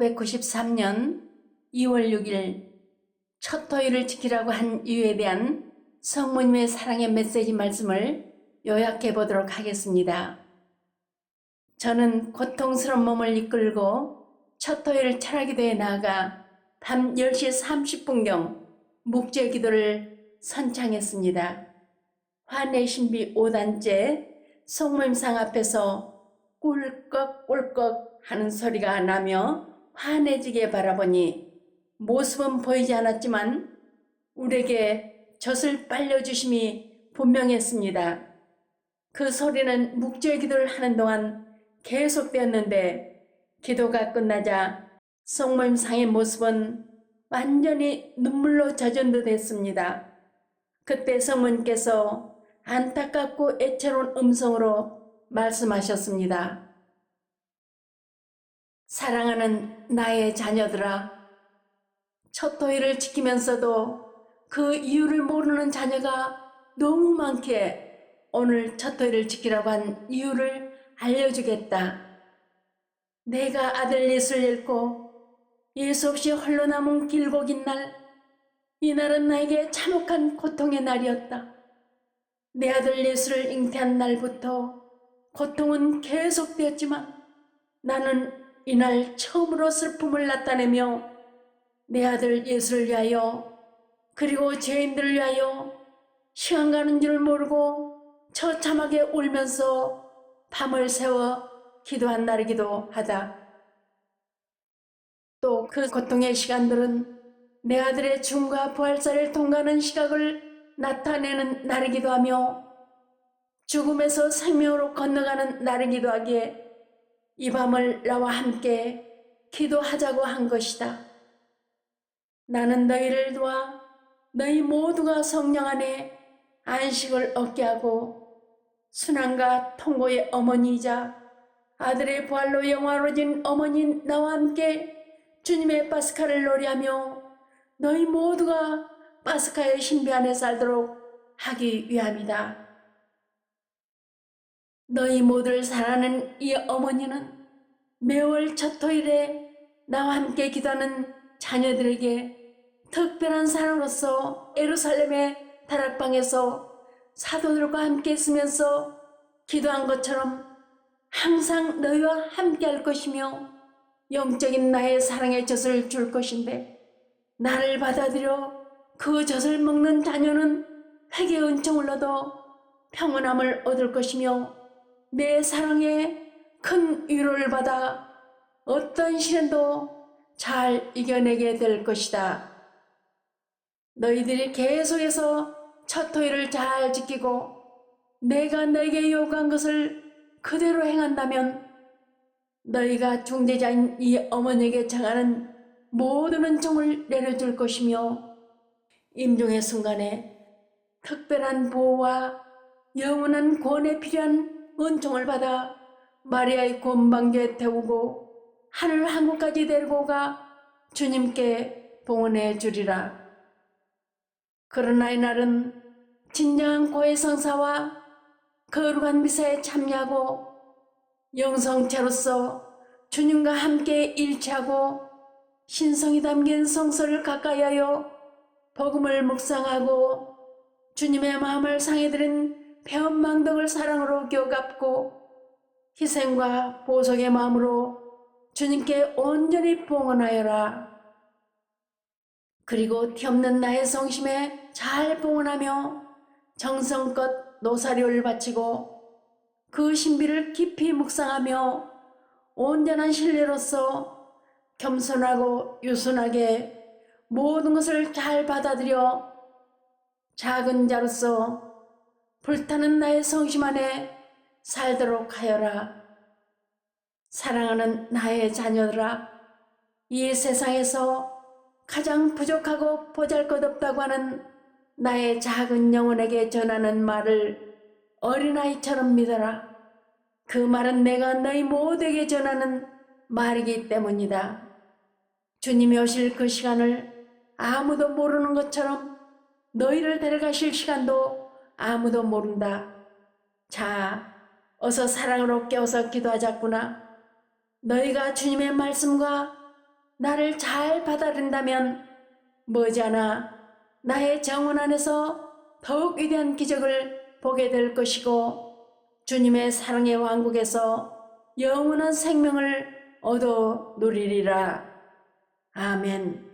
1993년 2월 6일 첫 토요일을 지키라고 한 이유에 대한 성모님의 사랑의 메시지 말씀을 요약해 보도록 하겠습니다. 저는 고통스러운 몸을 이끌고 첫 토요일 철학기도에 나아가 밤 10시 30분경 묵죄 기도를 선창했습니다. 화내신비 5단째 성모임상 앞에서 꿀꺽꿀꺽 하는 소리가 나며 환해지게 바라보니 모습은 보이지 않았지만 우리에게 젖을 빨려주심이 분명했습니다. 그 소리는 묵죄 기도를 하는 동안 계속되었는데 기도가 끝나자 성모임상의 모습은 완전히 눈물로 젖은 듯 했습니다. 그때 성모님께서 안타깝고 애처로운 음성으로 말씀하셨습니다. 사랑하는 나의 자녀들아, 첫 토일을 지키면서도 그 이유를 모르는 자녀가 너무 많기에 오늘 첫 토일을 지키라고 한 이유를 알려주겠다. 내가 아들 예수를 잃고 예수 없이 홀로 남은 길고 긴 날, 이 날은 나에게 참혹한 고통의 날이었다. 내 아들 예수를 잉태한 날부터 고통은 계속되었지만 나는 이날 처음으로 슬픔을 나타내며 내 아들 예수를 위하여 그리고 죄인들을 위하여 시간 가는 줄 모르고 처참하게 울면서 밤을 새워 기도한 날이기도 하다. 또 그 고통의 시간들은 내 아들의 죽음과 부활사를 통과하는 시각을 나타내는 날이기도 하며 죽음에서 생명으로 건너가는 날이기도 하기에 이 밤을 나와 함께 기도하자고 한 것이다. 나는 너희를 도와 너희 모두가 성령 안에 안식을 얻게 하고 순환과 통고의 어머니이자 아들의 부활로 영화로진 어머니인 나와 함께 주님의 파스카를 노래하며 너희 모두가 파스카의 신비 안에 살도록 하기 위함이다. 너희 모두를 사랑하는 이 어머니는 매월 첫 토일에 나와 함께 기도하는 자녀들에게 특별한 사랑으로서 에루살렘의 다락방에서 사도들과 함께 있으면서 기도한 것처럼 항상 너희와 함께 할 것이며 영적인 나의 사랑의 젖을 줄 것인데 나를 받아들여 그 젖을 먹는 자녀는 회개 은총을 얻어 평온함을 얻을 것이며 내 사랑에 큰 위로를 받아 어떤 시련도 잘 이겨내게 될 것이다. 너희들이 계속해서 첫 토일을 잘 지키고 내가 너에게 요구한 것을 그대로 행한다면 너희가 중재자인 이 어머니에게 정하는 모든 은총을 내려줄 것이며 임종의 순간에 특별한 보호와 영원한 구원에 필요한 은총을 받아 마리아의 곤방교에 태우고 하늘 한국까지 데리고 가 주님께 봉헌해 주리라. 그러나 이날은 진정한 고해 성사와 거룩한 미사에 참여하고 영성체로서 주님과 함께 일치하고 신성이 담긴 성서를 가까이 하여 복음을 묵상하고 주님의 마음을 상해드린 배엄망덕을 사랑으로 기억합고 희생과 보석의 마음으로 주님께 온전히 봉헌하여라. 그리고 티없는 나의 성심에 잘 봉헌하며 정성껏 노사리를 바치고 그 신비를 깊이 묵상하며 온전한 신뢰로서 겸손하고 유순하게 모든 것을 잘 받아들여 작은 자로서 불타는 나의 성심 안에 살도록 하여라. 사랑하는 나의 자녀들아, 이 세상에서 가장 부족하고 보잘것없다고 하는 나의 작은 영혼에게 전하는 말을 어린아이처럼 믿어라. 그 말은 내가 너희 모두에게 전하는 말이기 때문이다. 주님이 오실 그 시간을 아무도 모르는 것처럼 너희를 데려가실 시간도 아무도 모른다. 자, 어서 사랑으로 깨워서 기도하자꾸나. 너희가 주님의 말씀과 나를 잘 받아들인다면 머지않아 나의 정원 안에서 더욱 위대한 기적을 보게 될 것이고 주님의 사랑의 왕국에서 영원한 생명을 얻어 누리리라. 아멘.